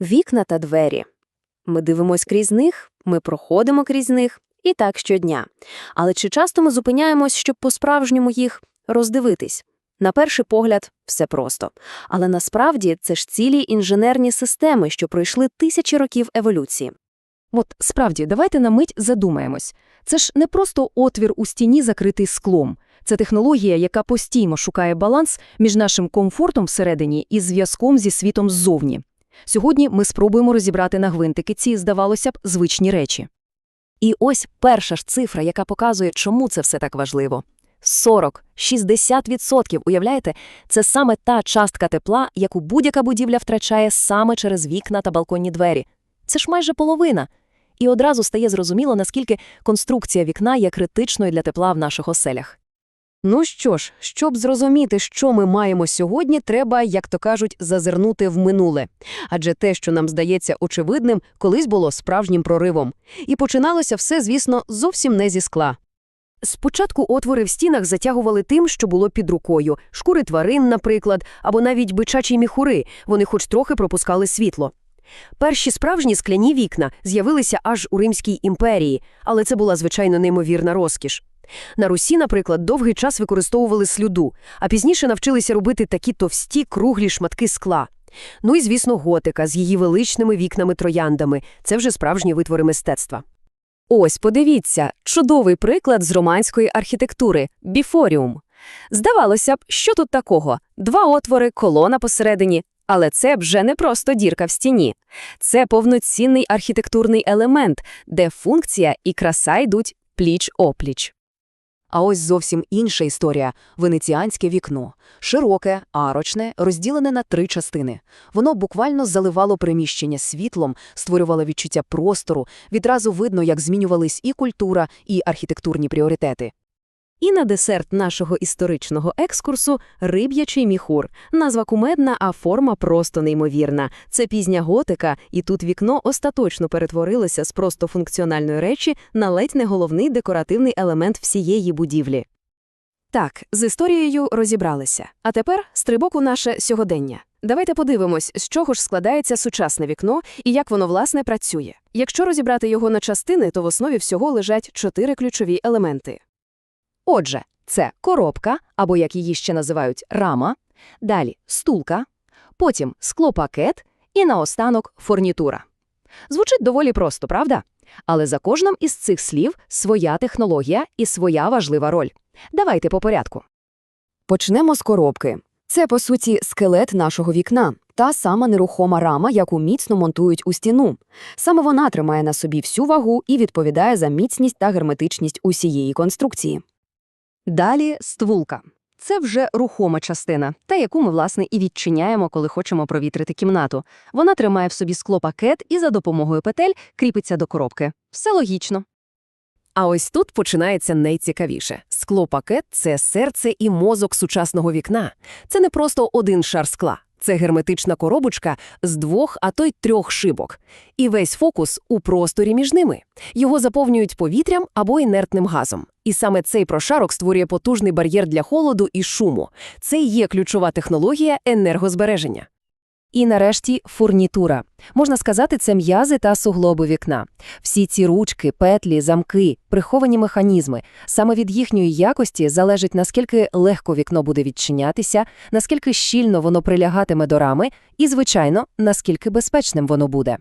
Вікна та двері. Ми дивимось крізь них, ми проходимо крізь них, і так щодня. Але чи часто ми зупиняємось, щоб по-справжньому їх роздивитись? На перший погляд, все просто. Але насправді це ж цілі інженерні системи, що пройшли тисячі років еволюції. От справді, давайте на мить задумаємось. Це ж не просто отвір у стіні, закритий склом. Це технологія, яка постійно шукає баланс між нашим комфортом всередині і зв'язком зі світом ззовні. Сьогодні ми спробуємо розібрати на гвинтики ці, здавалося б, звичні речі. І ось перша ж цифра, яка показує, чому це все так важливо. 40, 60%, уявляєте? Це саме та частка тепла, яку будь-яка будівля втрачає саме через вікна та балконні двері. Це ж майже половина. І одразу стає зрозуміло, наскільки конструкція вікна є критичною для тепла в наших оселях. Ну що ж, щоб зрозуміти, що ми маємо сьогодні, треба, як то кажуть, зазирнути в минуле. Адже те, що нам здається очевидним, колись було справжнім проривом. І починалося все, звісно, зовсім не зі скла. Спочатку отвори в стінах затягували тим, що було під рукою – шкури тварин, наприклад, або навіть бичачі міхури, вони хоч трохи пропускали світло. Перші справжні скляні вікна з'явилися аж у Римській імперії, але це була, звичайно, неймовірна розкіш. На Русі, наприклад, довгий час використовували слюду, а пізніше навчилися робити такі товсті круглі шматки скла. Ну і, звісно, готика з її величними вікнами-трояндами – це вже справжні витвори мистецтва. Ось, подивіться, чудовий приклад з романської архітектури – біфоріум. Здавалося б, що тут такого? Два отвори, колона посередині. Але це вже не просто дірка в стіні. Це повноцінний архітектурний елемент, де функція і краса йдуть пліч-опліч. А ось зовсім інша історія – венеціанське вікно. Широке, арочне, розділене на три частини. Воно буквально заливало приміщення світлом, створювало відчуття простору, відразу видно, як змінювались і культура, і архітектурні пріоритети. І на десерт нашого історичного екскурсу – риб'ячий міхур. Назва кумедна, а форма просто неймовірна. Це пізня готика, і тут вікно остаточно перетворилося з просто функціональної речі на ледь не головний декоративний елемент всієї будівлі. Так, з історією розібралися. А тепер стрибок у наше сьогодення. Давайте подивимось, з чого ж складається сучасне вікно і як воно, власне, працює. Якщо розібрати його на частини, то в основі всього лежать чотири ключові елементи. Отже, це коробка, або як її ще називають рама, далі стулка, потім склопакет і наостанок фурнітура. Звучить доволі просто, правда? Але за кожним із цих слів своя технологія і своя важлива роль. Давайте по порядку. Почнемо з коробки. Це, по суті, скелет нашого вікна, та сама нерухома рама, яку міцно монтують у стіну. Саме вона тримає на собі всю вагу і відповідає за міцність та герметичність усієї конструкції. Далі ствулка. Це вже рухома частина, та яку ми, власне, і відчиняємо, коли хочемо провітрити кімнату. Вона тримає в собі склопакет і за допомогою петель кріпиться до коробки. Все логічно. А ось тут починається найцікавіше. Склопакет – це серце і мозок сучасного вікна. Це не просто один шар скла. Це герметична коробочка з двох, а то й трьох шибок. І весь фокус у просторі між ними. Його заповнюють повітрям або інертним газом. І саме цей прошарок створює потужний бар'єр для холоду і шуму. Це і є ключова технологія енергозбереження. І нарешті фурнітура. Можна сказати, це м'язи та суглоби вікна. Всі ці ручки, петлі, замки, приховані механізми. Саме від їхньої якості залежить, наскільки легко вікно буде відчинятися, наскільки щільно воно прилягатиме до рами і, звичайно, наскільки безпечним воно буде.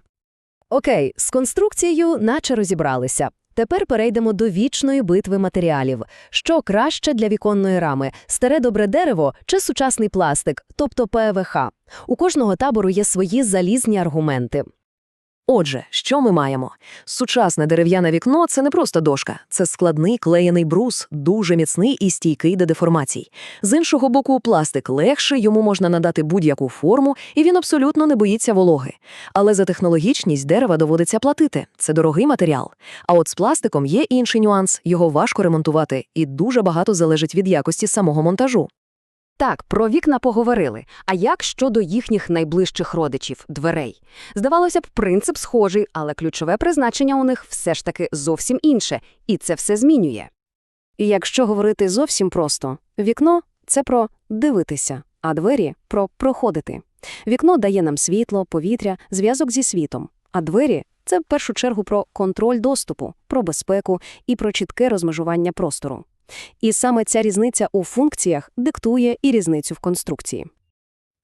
Окей, з конструкцією наче розібралися. Тепер перейдемо до вічної битви матеріалів. Що краще для віконної рами – старе добре дерево чи сучасний пластик, тобто ПВХ? У кожного табору є свої залізні аргументи. Отже, що ми маємо? Сучасне дерев'яне вікно – це не просто дошка. Це складний клеєний брус, дуже міцний і стійкий до деформацій. З іншого боку, пластик легший, йому можна надати будь-яку форму, і він абсолютно не боїться вологи. Але за технологічність дерева доводиться платити. Це дорогий матеріал. А от з пластиком є інший нюанс – його важко ремонтувати, і дуже багато залежить від якості самого монтажу. Так, про вікна поговорили. А як щодо їхніх найближчих родичів – дверей? Здавалося б, принцип схожий, але ключове призначення у них все ж таки зовсім інше, і це все змінює. І якщо говорити зовсім просто, вікно – це про дивитися, а двері – про проходити. Вікно дає нам світло, повітря, зв'язок зі світом. А двері – це в першу чергу про контроль доступу, про безпеку і про чітке розмежування простору. І саме ця різниця у функціях диктує і різницю в конструкції.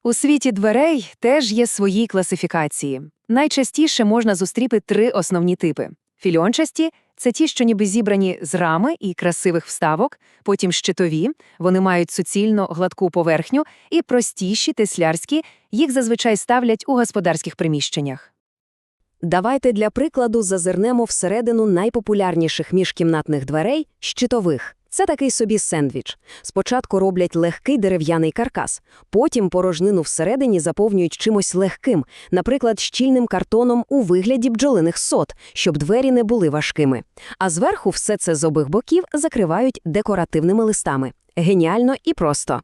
У світі дверей теж є свої класифікації. Найчастіше можна зустріти три основні типи. Фільончасті – це ті, що ніби зібрані з рами і красивих вставок, потім щитові, вони мають суцільно гладку поверхню, і простіші теслярські, їх зазвичай ставлять у господарських приміщеннях. Давайте для прикладу зазирнемо всередину найпопулярніших міжкімнатних дверей – щитових. Це такий собі сендвіч. Спочатку роблять легкий дерев'яний каркас, потім порожнину всередині заповнюють чимось легким, наприклад, щільним картоном у вигляді бджолиних сот, щоб двері не були важкими. А зверху все це з обох боків закривають декоративними листами. Геніально і просто.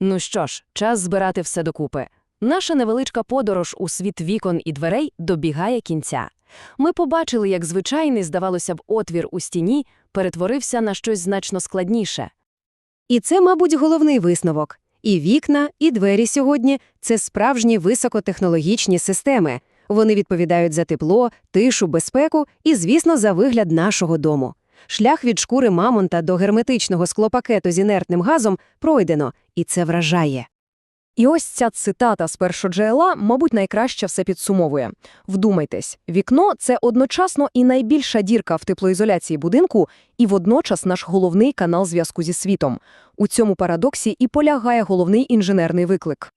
Ну що ж, час збирати все докупи. Наша невеличка подорож у світ вікон і дверей добігає кінця. Ми побачили, як звичайний, здавалося б, отвір у стіні перетворився на щось значно складніше. І це, мабуть, головний висновок. І вікна, і двері сьогодні – це справжні високотехнологічні системи. Вони відповідають за тепло, тишу, безпеку і, звісно, за вигляд нашого дому. Шлях від шкури мамонта до герметичного склопакету з інертним газом пройдено, і це вражає. І ось ця цитата з першоджерела, мабуть, найкраще все підсумовує. Вдумайтесь, вікно – це одночасно і найбільша дірка в теплоізоляції будинку, і водночас наш головний канал зв'язку зі світом. У цьому парадоксі і полягає головний інженерний виклик.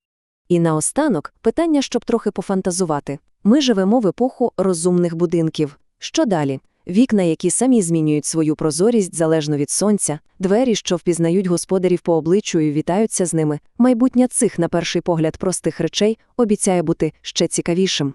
І наостанок питання, щоб трохи пофантазувати. Ми живемо в епоху розумних будинків. Що далі? Вікна, які самі змінюють свою прозорість залежно від сонця, двері, що впізнають господарів по обличчю і вітаються з ними. Майбутнє цих, на перший погляд, простих речей обіцяє бути ще цікавішим.